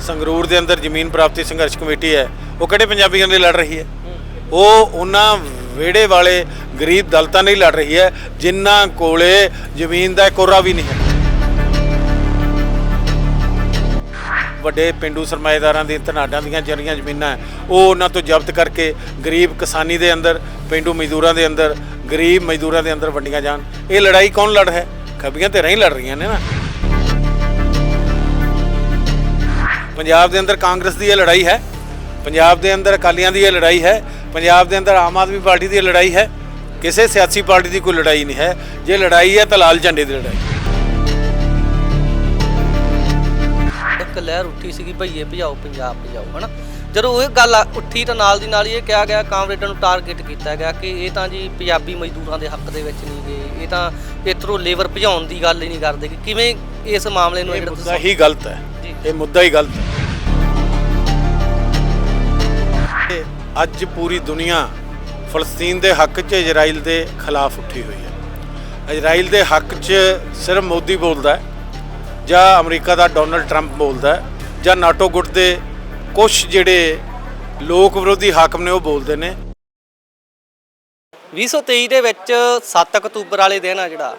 ਸੰਗਰੂਰ ਦੇ ਅੰਦਰ ਜ਼ਮੀਨ ਪ੍ਰਾਪਤੀ ਸੰਘਰਸ਼ ਕਮੇਟੀ ਹੈ, ਉਹ ਕਿਹੜੇ ਪੰਜਾਬੀਆਂ ਲਈ ਲੜ ਰਹੀ ਹੈ? ਉਹ ਉਹਨਾਂ ਵਿਹੜੇ ਵਾਲੇ ਗਰੀਬ ਦਲਤਾਂ ਲਈ ਲੜ ਰਹੀ ਹੈ, ਜਿਨ੍ਹਾਂ ਕੋਲੇ ਜ਼ਮੀਨ ਦਾ ਕੋਰਾ ਵੀ ਨਹੀਂ ਹੈ। ਵੱਡੇ ਪਿੰਡੂ ਸਰਮਾਏਦਾਰਾਂ ਦੀ ਧਨਾਡਾਂ ਦੀਆਂ ਜਿਹੜੀਆਂ ਜ਼ਮੀਨਾਂ ਉਹ ਉਹਨਾਂ ਤੋਂ ਜ਼ਬਤ ਕਰਕੇ ਗਰੀਬ ਕਿਸਾਨੀ ਦੇ ਅੰਦਰ, ਪਿੰਡੂ ਮਜ਼ਦੂਰਾਂ ਦੇ ਅੰਦਰ, ਗਰੀਬ ਮਜ਼ਦੂਰਾਂ ਦੇ ਅੰਦਰ ਵੰਡੀਆਂ ਜਾਣ। ਇਹ ਲੜਾਈ ਕੌਣ ਲੜ ਹੈ? ਖੱਬੀਆਂ ਤੇ ਰਹੀ ਲੜ ਰਹੀਆਂ ਨੇ ਨਾ। ਪੰਜਾਬ ਦੇ ਅੰਦਰ ਕਾਂਗਰਸ ਦੀ ਇਹ ਲੜਾਈ ਹੈ ਪੰਜਾਬ ਦੇ ਅੰਦਰ ਅਕਾਲੀਆਂ ਦੀ ਇਹ ਲੜਾਈ ਹੈ ਪੰਜਾਬ ਦੇ ਅੰਦਰ ਆਮ ਆਦਮੀ ਪਾਰਟੀ ਦੀ ਇਹ ਲੜਾਈ ਹੈ ਕਿਸੇ ਸਿਆਸੀ ਪਾਰਟੀ ਦੀ ਕੋਈ ਲੜਾਈ ਨਹੀਂ ਹੈ ਜੇ ਲੜਾਈ ਹੈ ਤਾਂ ਲਾਲ ਝੰਡੇ ਦੀ ਲੜਾਈ ਇੱਕ ਲਹਿਰ ਉੱਠੀ ਸੀਗੀ ਭਈਏ ਭਜਾਓ ਪੰਜਾਬ ਭਜਾਓ ਹਨਾ ਜਦੋਂ ਉਹ ਗੱਲ ਉੱਠੀ ਤਾਂ ਨਾਲ ਦੀ ਨਾਲ ਹੀ ਇਹ ਕਿਹਾ ਗਿਆ ਕਾਮਰੇਡਾਂ ਨੂੰ ਟਾਰਗੇਟ ਕੀਤਾ ਗਿਆ ਕਿ ਇਹ ਤਾਂ ਜੀ ਪੰਜਾਬੀ ਮਜ਼ਦੂਰਾਂ ਦੇ ਹੱਕ ਦੇ ਵਿੱਚ ਨਹੀਂ ਗਏ ਇਹ ਤਾਂ ਇਧਰੋਂ ਲੇਬਰ ਭਜਾਉਣ ਦੀ ਗੱਲ ਹੀ ਨਹੀਂ ਕਰਦੇ ਕਿ ਕਿਵੇਂ ਇਸ ਮਾਮਲੇ ਨੂੰ ਇਹ ਮੁੱਦਾ ਹੀ ਗਲਤ ਹੈ। ਇਹ ਮੁੱਦਾ ਹੀ ਗਲਤ ਹੈ। ਅੱਜ ਪੂਰੀ ਦੁਨੀਆ ਫਲਸਤੀਨ ਦੇ ਹੱਕ 'ਚ ਇਜ਼ਰਾਈਲ ਦੇ ਖਿਲਾਫ ਉੱਠੀ ਹੋਈ ਹੈ। ਇਜ਼ਰਾਈਲ ਦੇ ਹੱਕ 'ਚ ਸਿਰਫ ਮੋਦੀ ਬੋਲਦਾ ਹੈ ਜਾਂ ਅਮਰੀਕਾ ਦਾ ਡੋਨਲਡ ਟਰੰਪ ਬੋਲਦਾ ਹੈ ਜਾਂ ਨਾਟੋ ਗੁੱਟ ਦੇ ਕੁਝ ਜਿਹੜੇ ਲੋਕ ਵਿਰੋਧੀ ਹਾਕਮ ਨੇ ਉਹ ਬੋਲਦੇ ਨੇ। 2023 ਦੇ ਵਿੱਚ 7 ਅਕਤੂਬਰ ਵਾਲੇ ਦਿਨ ਆ ਜਿਹੜਾ,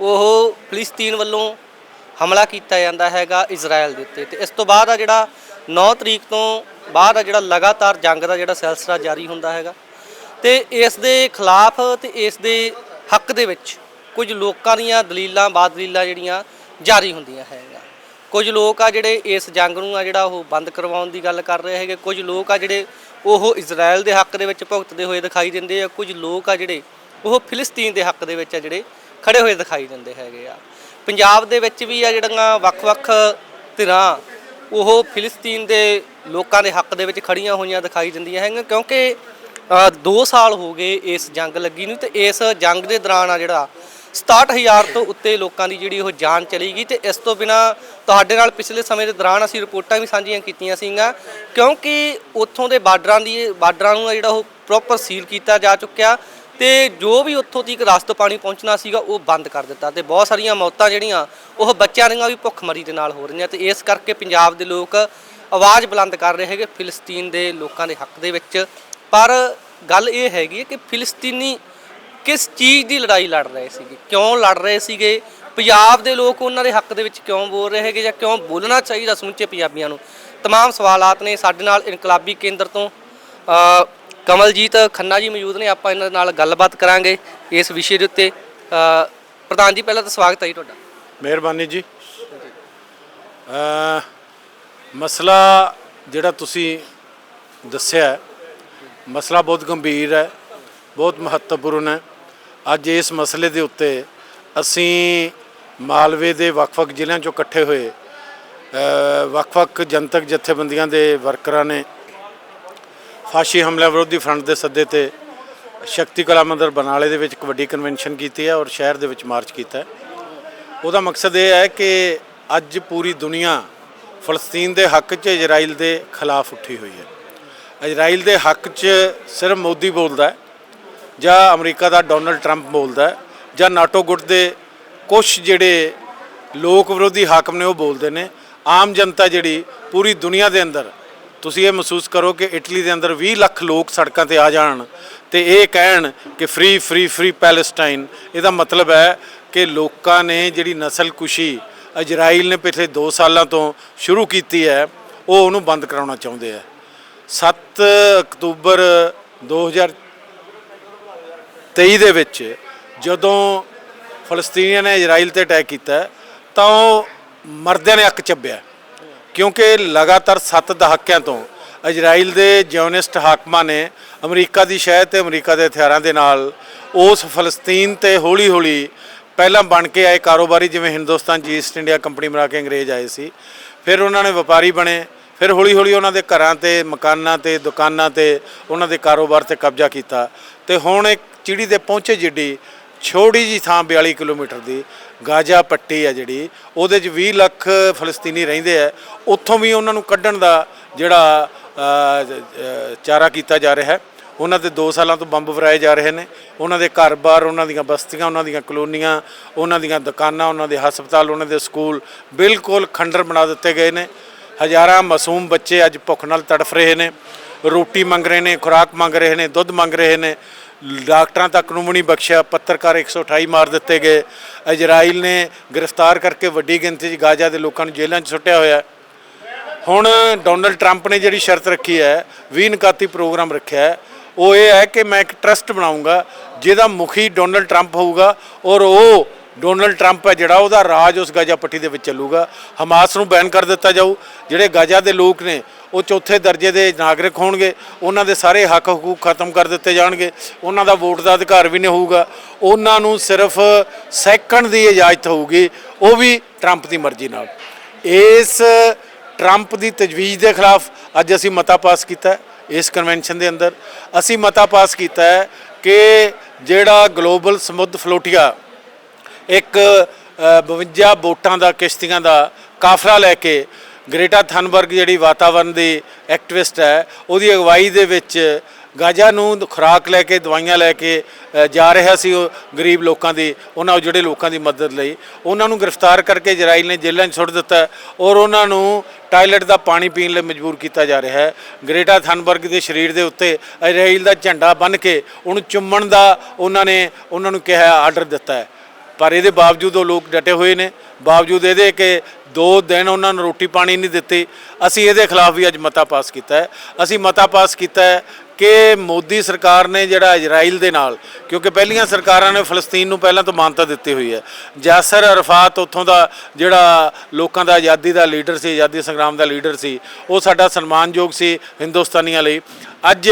ਉਹ ਫਲਸਤੀਨ ਵੱਲੋਂ ਹਮਲਾ ਕੀਤਾ ਜਾਂਦਾ ਹੈਗਾ ਇਜ਼ਰਾਈਲ ਦੇ ਉੱਤੇ। ਤੇ ਇਸ ਤੋਂ ਬਾਅਦ ਆ ਜਿਹੜਾ 9 ਤਰੀਕ ਤੋਂ ਬਾਅਦ ਆ ਜਿਹੜਾ ਲਗਾਤਾਰ ਜੰਗ ਦਾ ਜਿਹੜਾ ਸਿਲਸਿਲਾ ਜਾਰੀ ਹੁੰਦਾ ਹੈਗਾ। ਤੇ ਇਸ ਦੇ ਖਿਲਾਫ ਤੇ ਇਸ ਦੇ ਹੱਕ ਦੇ ਵਿੱਚ ਕੁਝ ਲੋਕਾਂ ਦੀਆਂ ਦਲੀਲਾਂ, ਬਾਦਲੀਲਾਂ ਜਿਹੜੀਆਂ ਜਾਰੀ ਹੁੰਦੀਆਂ ਹੈਗਾ ਕੁਝ ਲੋਕ ਆ ਜਿਹੜੇ ਇਸ ਜੰਗ ਨੂੰ ਆ ਜਿਹੜਾ ਉਹ ਬੰਦ ਕਰਵਾਉਣ ਦੀ ਗੱਲ ਕਰ ਰਹੇ ਹੈਗੇ। ਕੁਝ ਲੋਕ ਆ ਜਿਹੜੇ ਉਹ ਇਜ਼ਰਾਈਲ ਦੇ ਹੱਕ ਦੇ ਵਿੱਚ ਭੁਗਤਦੇ ਹੋਏ ਦਿਖਾਈ ਦਿੰਦੇ ਆ। ਕੁਝ ਲੋਕ ਆ ਜਿਹੜੇ ਉਹ ਫਿਲਸਤੀਨ ਦੇ ਹੱਕ ਦੇ ਵਿੱਚ ਆ ਜਿਹੜੇ ਖੜੇ ਹੋਏ ਦਿਖਾਈ ਦਿੰਦੇ ਹੈਗੇ ਆ। ਪੰਜਾਬ ਦੇ ਵਿੱਚ ਵੀ ਆ ਜਿਹੜੀਆਂ ਵੱਖ-ਵੱਖ ਧਿਰਾਂ, ਉਹ ਫਿਲਸਤੀਨ ਦੇ ਲੋਕਾਂ ਦੇ ਹੱਕ ਦੇ ਵਿੱਚ ਖੜੀਆਂ ਹੋਈਆਂ ਦਿਖਾਈ ਦਿੰਦੀਆਂ ਹੈਗੀਆਂ, ਕਿਉਂਕਿ 2 ਸਾਲ ਹੋ ਗਏ ਇਸ ਜੰਗ ਲੱਗੀ ਨੂੰ ਤੇ ਇਸ ਜੰਗ ਦੇ ਦੌਰਾਨ ਆ ਜਿਹੜਾ 67000 ਤੋਂ ਉੱਤੇ ਲੋਕਾਂ ਦੀ ਜਿਹੜੀ ਉਹ ਜਾਨ ਚਲੀ ਗਈ ਤੇ ਇਸ ਤੋਂ ਬਿਨਾ ਤੁਹਾਡੇ ਨਾਲ ਪਿਛਲੇ ਸਮੇਂ ਦੇ ਦੌਰਾਨ ਅਸੀਂ ਰਿਪੋਰਟਾਂ ਵੀ ਸਾਂਝੀਆਂ ਕੀਤੀਆਂ ਸੀਗੀਆਂ, ਕਿਉਂਕਿ ਉੱਥੋਂ ਦੇ ਬਾਰਡਰਾਂ ਦੀ, ਬਾਰਡਰਾਂ ਨੂੰ ਜਿਹੜਾ ਉਹ ਪ੍ਰੋਪਰ ਸੀਲ ਕੀਤਾ ਜਾ ਚੁੱਕਿਆ ਤੇ ਜੋ ਵੀ ਉੱਥੋਂ ਤੱਕ ਰਸਤ ਪਾਣੀ ਪਹੁੰਚਣਾ ਸੀਗਾ ਉਹ ਬੰਦ ਕਰ ਦਿੱਤਾ ਤੇ ਬਹੁਤ ਸਾਰੀਆਂ ਮੌਤਾਂ ਜਿਹੜੀਆਂ ਉਹ ਬੱਚਿਆਂ ਦੀਆਂ ਵੀ ਭੁੱਖਮਰੀ ਦੇ ਨਾਲ ਹੋ ਰਹੀਆਂ ਤੇ ਇਸ ਕਰਕੇ ਪੰਜਾਬ ਦੇ ਲੋਕ ਆਵਾਜ਼ ਬੁਲੰਦ ਕਰ ਰਹੇ ਹੈਗੇ ਫਿਲਿਸਤੀਨ ਦੇ ਲੋਕਾਂ ਦੇ ਹੱਕ ਦੇ ਵਿੱਚ ਪਰ ਗੱਲ ਇਹ ਹੈਗੀ ਹੈ ਕਿ ਫਿਲਿਸਤੀਨੀ ਕਿਸ ਚੀਜ਼ ਦੀ ਲੜਾਈ ਲੜ ਰਹੇ ਸੀਗੇ ਕਿਉਂ ਲੜ ਰਹੇ ਸੀਗੇ ਪੰਜਾਬ ਦੇ ਲੋਕ ਉਹਨਾਂ ਦੇ ਹੱਕ ਦੇ ਵਿੱਚ ਕਿਉਂ ਬੋਲ ਰਹੇ ਹੈਗੇ ਜਾਂ ਕਿਉਂ ਬੋਲਣਾ ਚਾਹੀਦਾ ਸਮੁੱਚੇ ਪੰਜਾਬੀਆਂ ਨੂੰ तमाम ਸਵਾਲਾਤ ਨੇ ਸਾਡੇ ਨਾਲ ਇਨਕਲਾਬੀ ਕੇਂਦਰ ਤੋਂ ਅ, ਕਮਲਜੀਤ ਖੰਨਾ ਜੀ ਮੌਜੂਦ ਨੇ, ਆਪਾਂ ਇਹਨਾਂ ਨਾਲ ਗੱਲਬਾਤ ਕਰਾਂਗੇ ਇਸ ਵਿਸ਼ੇ ਦੇ ਉੱਤੇ। ਪ੍ਰਧਾਨ ਜੀ, ਪਹਿਲਾਂ ਤਾਂ ਸਵਾਗਤ ਹੈ ਜੀ ਤੁਹਾਡਾ। ਮਿਹਰਬਾਨੀ ਜੀ। ਮਸਲਾ ਜਿਹੜਾ ਤੁਸੀਂ ਦੱਸਿਆ ਮਸਲਾ ਬਹੁਤ ਗੰਭੀਰ ਹੈ, ਬਹੁਤ ਮਹੱਤਵਪੂਰਨ ਹੈ। ਅੱਜ ਇਸ ਮਸਲੇ ਦੇ ਉੱਤੇ ਅਸੀਂ ਮਾਲਵੇ ਦੇ ਵੱਖ-ਵੱਖ ਜ਼ਿਲ੍ਹਿਆਂ ਚੋਂ ਇਕੱਠੇ ਹੋਏ ਵੱਖ-ਵੱਖ ਜਨਤਕ ਜਥੇਬੰਦੀਆਂ ਦੇ ਵਰਕਰਾਂ ਨੇ ਫਾਸ਼ੀ ਹਮਲਾ ਵਿਰੋਧੀ ਫਰੰਟ ਦੇ ਸੱਦੇ ਤੇ ਸ਼ਕਤੀ ਕਲਾ ਮੰਦਰ ਬਰਨਾਲੇ ਦੇ ਵਿੱਚ ਇੱਕ ਵੱਡੀ ਕਨਵੈਨਸ਼ਨ ਕੀਤੀ ਹੈ ਔਰ ਸ਼ਹਿਰ ਦੇ ਵਿੱਚ ਮਾਰਚ ਕੀਤਾ ਹੈ। ਉਹਦਾ ਮਕਸਦ ਇਹ ਹੈ ਕਿ ਅੱਜ ਪੂਰੀ ਦੁਨੀਆ ਫਲਸਤੀਨ ਦੇ ਹੱਕ 'ਚ ਇਜ਼ਰਾਈਲ ਦੇ ਖਿਲਾਫ ਉੱਠੀ ਹੋਈ ਹੈ। ਇਜ਼ਰਾਈਲ ਦੇ ਹੱਕ 'ਚ ਸਿਰਫ ਮੋਦੀ ਬੋਲਦਾ ਹੈ ਜਾਂ ਅਮਰੀਕਾ ਦਾ ਡੋਨਲਡ ਟਰੰਪ ਬੋਲਦਾ ਹੈ ਜਾਂ ਨਾਟੋ ਗੁੱਟ ਦੇ ਕੁਝ ਜਿਹੜੇ ਲੋਕ ਵਿਰੋਧੀ ਹਾਕਮ ਨੇ ਉਹ ਬੋਲਦੇ ਨੇ। ਆਮ ਜਨਤਾ ਜਿਹੜੀ ਪੂਰੀ ਦੁਨੀਆ ਦੇ ਅੰਦਰ ਤੁਸੀਂ ਇਹ ਮਹਿਸੂਸ ਕਰੋ ਕਿ ਇਟਲੀ ਦੇ ਅੰਦਰ 20 ਲੱਖ ਲੋਕ ਸੜਕਾਂ ਤੇ ਆ ਜਾਣ ਤੇ ਇਹ ਕਹਿਣ ਕਿ ਫ੍ਰੀ ਫ੍ਰੀ ਫ੍ਰੀ ਪੈਲੇਸਟਾਈਨ ਇਹਦਾ ਮਤਲਬ ਹੈ ਕਿ ਲੋਕਾਂ ਨੇ ਜਿਹੜੀ ਨਸਲਕੁਸ਼ੀ ਇਜ਼ਰਾਈਲ ਨੇ ਪਿਛਲੇ 2 ਸਾਲਾਂ ਤੋਂ ਸ਼ੁਰੂ ਕੀਤੀ ਹੈ, ਉਹ ਉਹਨੂੰ ਬੰਦ ਕਰਾਉਣਾ ਚਾਹੁੰਦੇ ਆ 7 ਅਕਤੂਬਰ 2000 23 ਦੇ ਵਿੱਚ ਜਦੋਂ ਫਲਸਤੀਨੀਆਂ ਨੇ ਇਜ਼ਰਾਈਲ ਤੇ ਅਟੈਕ ਕੀਤਾ, ਤਾਂ ਉਹ ਮਰਦਿਆਂ ਨੇ ਅੱਕ ਚੱਬਿਆ। ਕਿਉਂਕਿ ਲਗਾਤਾਰ 7 ਦਹਾਕਿਆਂ ਤੋਂ ਇਜ਼ਰਾਈਲ ਦੇ ਜਿਓਨਿਸਟ ਹਾਕਮਾਂ ਨੇ ਅਮਰੀਕਾ ਦੀ ਸ਼ਹਿ ਤੇ ਅਮਰੀਕਾ ਦੇ ਹਥਿਆਰਾਂ ਦੇ ਨਾਲ ਉਸ ਫਲਸਤੀਨ ਤੇ ਹੌਲੀ-ਹੌਲੀ ਪਹਿਲਾਂ ਬਣ ਕੇ ਆਏ ਕਾਰੋਬਾਰੀ, ਜਿਵੇਂ ਹਿੰਦੁਸਤਾਨ, ਜੀ ਈਸਟ ਇੰਡੀਆ ਕੰਪਨੀ ਬਣਾ ਕੇ ਅੰਗਰੇਜ਼ ਆਏ ਸੀ। ਫਿਰ ਉਹਨਾਂ ਨੇ ਵਪਾਰੀ ਬਣੇ, ਫਿਰ ਹੌਲੀ-ਹੌਲੀ ਉਹਨਾਂ ਦੇ ਘਰਾਂ ਤੇ, ਮਕਾਨਾਂ ਤੇ, ਦੁਕਾਨਾਂ ਤੇ ਉਹਨਾਂ ਦੇ ਕਾਰੋਬਾਰ ਤੇ ਕਬਜ਼ਾ ਕੀਤਾ। ਤੇ ਹੁਣ ਇੱਕ ਚਿੜੀ ਦੇ ਪਹੁੰਚੇ ਜਿੱਡੀ, ਛੋਟੀ ਜੀ ਥਾਂ 42 ਕਿਲੋਮੀਟਰ ਦੀ ਗਾਜ਼ਾ ਪੱਟੀ ਆ ਜਿਹੜੀ, ਉਹਦੇ 'ਚ 20 ਲੱਖ ਫਲਸਤੀਨੀ ਰਹਿੰਦੇ ਆ। ਉੱਥੋਂ ਵੀ ਉਹਨਾਂ ਨੂੰ ਕੱਢਣ ਦਾ ਜਿਹੜਾ ਚਾਰਾ ਕੀਤਾ ਜਾ ਰਿਹਾ ਹੈ। ਉਹਨਾਂ ਤੇ 2 ਸਾਲਾਂ ਤੋਂ ਬੰਬ ਵਰਾਏ ਜਾ ਰਹੇ ਨੇ। ਉਹਨਾਂ ਦੇ ਘਰ-ਬਾਰ, ਉਹਨਾਂ ਦੀਆਂ ਬਸਤੀਆਂ, ਉਹਨਾਂ ਦੀਆਂ ਕਲੋਨੀਆਂ, ਉਹਨਾਂ ਦੀਆਂ ਦੁਕਾਨਾਂ, ਉਹਨਾਂ ਦੇ ਹਸਪਤਾਲ, ਉਹਨਾਂ ਦੇ ਸਕੂਲ ਬਿਲਕੁਲ ਖੰਡਰ ਬਣਾ ਦਿੱਤੇ ਗਏ ਨੇ। ਹਜ਼ਾਰਾਂ ਮਾਸੂਮ ਬੱਚੇ ਅੱਜ ਭੁੱਖ ਨਾਲ ਤੜਫ ਰਹੇ ਨੇ। ਰੋਟੀ ਮੰਗ ਰਹੇ ਨੇ, ਖੁਰਾਕ ਮੰਗ ਰਹੇ ਨੇ, ਦੁੱਧ ਮੰਗ ਰਹੇ ਨੇ। ਡਾਕਟਰਾਂ ਤੱਕ ਨੂੰ ਵੀ ਨਹੀਂ ਬਖਸ਼ਿਆ, ਪੱਤਰਕਾਰ 128 ਮਾਰ ਦਿੱਤੇ ਗਏ। ਇਜ਼ਰਾਈਲ ਨੇ ਗ੍ਰਿਫਤਾਰ ਕਰਕੇ ਵੱਡੀ ਗਿਣਤੀ 'ਚ ਗਾਜ਼ਾ ਦੇ ਲੋਕਾਂ ਨੂੰ ਜੇਲ੍ਹਾਂ 'ਚ ਸੁੱਟਿਆ ਹੋਇਆ। ਹੁਣ ਡੋਨਲਡ ਟਰੰਪ ਨੇ ਜਿਹੜੀ ਸ਼ਰਤ ਰੱਖੀ ਹੈ 20 ਨਕਾਤੀ ਪ੍ਰੋਗਰਾਮ ਰੱਖਿਆ ਹੈ, ਉਹ ਇਹ ਹੈ ਕਿ ਮੈਂ ਇੱਕ ਟਰਸਟ ਬਣਾਉਂਗਾ ਜਿਹਦਾ ਮੁਖੀ ਡੋਨਲਡ ਟਰੰਪ ਹੋਊਗਾ ਔਰ ਉਹ ਡੋਨਲਡ ਟਰੰਪ ਹੈ ਜਿਹੜਾ ਉਹਦਾ ਰਾਜ ਉਸ ਗਾਜ਼ਾ ਪੱਟੀ ਦੇ ਵਿੱਚ ਚੱਲੂਗਾ। ਹਮਾਸ ਨੂੰ ਬੈਨ ਕਰ ਦਿੱਤਾ ਜਾਊ। ਜਿਹੜੇ ਗਾਜ਼ਾ ਦੇ ਲੋਕ ਨੇ, ਉਹ ਚੌਥੇ ਦਰਜੇ ਦੇ ਨਾਗਰਿਕ ਹੋਣਗੇ। ਉਹਨਾਂ ਦੇ ਸਾਰੇ ਹੱਕ ਹਕੂਕ ਖਤਮ ਕਰ ਦਿੱਤੇ ਜਾਣਗੇ। ਉਹਨਾਂ ਦਾ ਵੋਟ ਦਾ ਅਧਿਕਾਰ ਵੀ ਨਹੀਂ ਹੋਊਗਾ। ਉਹਨਾਂ ਨੂੰ ਸਿਰਫ ਸੈਕੰਡ ਦੀ ਇਜਾਜ਼ਤ ਹੋਊਗੀ। ਉਹ ਵੀ ਟਰੰਪ ਦੀ ਮਰਜ਼ੀ ਨਾਲ। ਇਸ ਟਰੰਪ ਦੀ ਤਜਵੀਜ਼ ਦੇ ਖਿਲਾਫ ਅੱਜ ਅਸੀਂ ਮਤਾ ਪਾਸ ਕੀਤਾ ਇਸ ਕਨਵੈਨਸ਼ਨ ਦੇ ਅੰਦਰ। ਅਸੀਂ ਮਤਾ ਪਾਸ ਕੀਤਾ ਹੈ ਕਿ ਜਿਹੜਾ ਗਲੋਬਲ ਸਮੁੱਧ ਫਲੋਟੀਆ ਇੱਕ ਅ, 52 ਬੋਟਾਂ ਦਾ ਕਿਸ਼ਤੀਆਂ ਦਾ ਕਾਫਲਾ ਲੈ ਕੇ ਗ੍ਰੇਟਾ ਥਨਬਰਗ ਜਿਹੜੀ ਵਾਤਾਵਰਣ ਦੀ ਐਕਟਿਵਿਸਟ ਹੈ ਉਹਦੀ ਅਗਵਾਈ ਦੇ ਵਿੱਚ ਗਾਜ਼ਾ ਨੂੰ ਖੁਰਾਕ ਲੈ ਕੇ ਦਵਾਈਆਂ ਲੈ ਕੇ ਜਾ ਰਿਹਾ ਸੀ ਉਹ ਗਰੀਬ ਲੋਕਾਂ ਦੀ ਉਹਨਾਂ ਜਿਹੜੇ ਲੋਕਾਂ ਦੀ ਮਦਦ ਲਈ। ਉਹਨਾਂ ਨੂੰ ਗ੍ਰਿਫਤਾਰ ਕਰਕੇ ਇਜ਼ਰਾਈਲ ਨੇ ਜੇਲ੍ਹਾਂ 'ਚ ਸੁੱਟ ਦਿੱਤਾ ਔਰ ਉਹਨਾਂ ਨੂੰ ਟਾਇਲਟ ਦਾ ਪਾਣੀ ਪੀਣ ਲਈ ਮਜਬੂਰ ਕੀਤਾ ਜਾ ਰਿਹਾ ਹੈ। ਗ੍ਰੇਟਾ ਥਨਬਰਗ ਦੇ ਸਰੀਰ ਦੇ ਉੱਤੇ ਇਜ਼ਰਾਈਲ ਦਾ ਝੰਡਾ ਬੰਨ੍ਹ ਕੇ ਉਹਨੂੰ ਚੁੰਮਣ ਦਾ ਉਹਨਾਂ ਨੇ ਉਹਨਾਂ ਨੂੰ ਕਿਹਾ ਆਰਡਰ ਦਿੱਤਾ ਹੈ। ਪਰ ਇਹਦੇ ਬਾਵਜੂਦ ਉਹ ਲੋਕ ਡਟੇ ਹੋਏ ਨੇ। ਬਾਵਜੂਦ ਇਹਦੇ ਕਿ ਦੋ ਦਿਨ ਉਹਨਾਂ ਨੂੰ ਰੋਟੀ ਪਾਣੀ ਨਹੀਂ ਦਿੱਤੀ। ਅਸੀਂ ਇਹਦੇ ਖਿਲਾਫ ਵੀ ਅੱਜ ਮਤਾ ਪਾਸ ਕੀਤਾ ਹੈ। ਅਸੀਂ ਮਤਾ ਪਾਸ ਕੀਤਾ ਹੈ ਕਿ ਮੋਦੀ ਸਰਕਾਰ ਨੇ ਜਿਹੜਾ ਇਜ਼ਰਾਈਲ ਦੇ ਨਾਲ, ਕਿਉਂਕਿ ਪਹਿਲੀਆਂ ਸਰਕਾਰਾਂ ਨੇ ਫਲਸਤੀਨ ਨੂੰ ਪਹਿਲਾਂ ਤੋਂ ਮਾਨਤਾ ਦਿੱਤੀ ਹੋਈ ਹੈ। ਯਾਸਰ ਅਰਫਾਤ ਉੱਥੋਂ ਦਾ ਜਿਹੜਾ ਲੋਕਾਂ ਦਾ ਆਜ਼ਾਦੀ ਦਾ ਲੀਡਰ ਸੀ, ਆਜ਼ਾਦੀ ਸੰਗਰਾਮ ਦਾ ਲੀਡਰ ਸੀ, ਉਹ ਸਾਡਾ ਸਨਮਾਨਯੋਗ ਸੀ ਹਿੰਦੁਸਤਾਨੀਆਂ ਲਈ। ਅੱਜ